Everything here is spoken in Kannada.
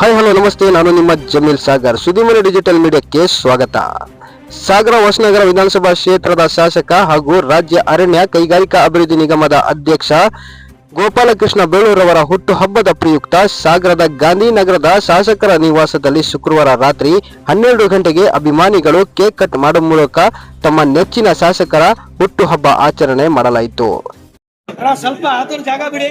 ಹಾಯ್ ಹಲೋ ನಮಸ್ತೆ. ನಾನು ನಿಮ್ಮ ಜಮೀಲ್ ಸಾಗರ್. ಸುದ್ದಿಮನೆ ಡಿಜಿಟಲ್ ಮೀಡಿಯಾಕ್ಕೆ ಸ್ವಾಗತ. ಸಾಗರ ಹೊಸನಗರ ವಿಧಾನಸಭಾ ಕ್ಷೇತ್ರದ ಶಾಸಕ ಹಾಗೂ ರಾಜ್ಯ ಅರಣ್ಯ ಕೈಗಾರಿಕಾ ಅಭಿವೃದ್ಧಿ ನಿಗಮದ ಅಧ್ಯಕ್ಷ ಗೋಪಾಲಕೃಷ್ಣ ಬೇಳೂರವರ ಹುಟ್ಟುಹಬ್ಬದ ಪ್ರಯುಕ್ತ ಸಾಗರದ ಗಾಂಧಿನಗರದ ಶಾಸಕರ ನಿವಾಸದಲ್ಲಿ ಶುಕ್ರವಾರ ರಾತ್ರಿ ಹನ್ನೆರಡು ಗಂಟೆಗೆ ಅಭಿಮಾನಿಗಳು ಕೇಕ್ ಕಟ್ ಮಾಡುವ ಮೂಲಕ ತಮ್ಮ ನೆಚ್ಚಿನ ಶಾಸಕರ ಹುಟ್ಟುಹಬ್ಬ ಆಚರಣೆ ಮಾಡಲಾಯಿತು. ಸ್ವಲ್ಪ ಜಾಗ ಬಿಡಿ.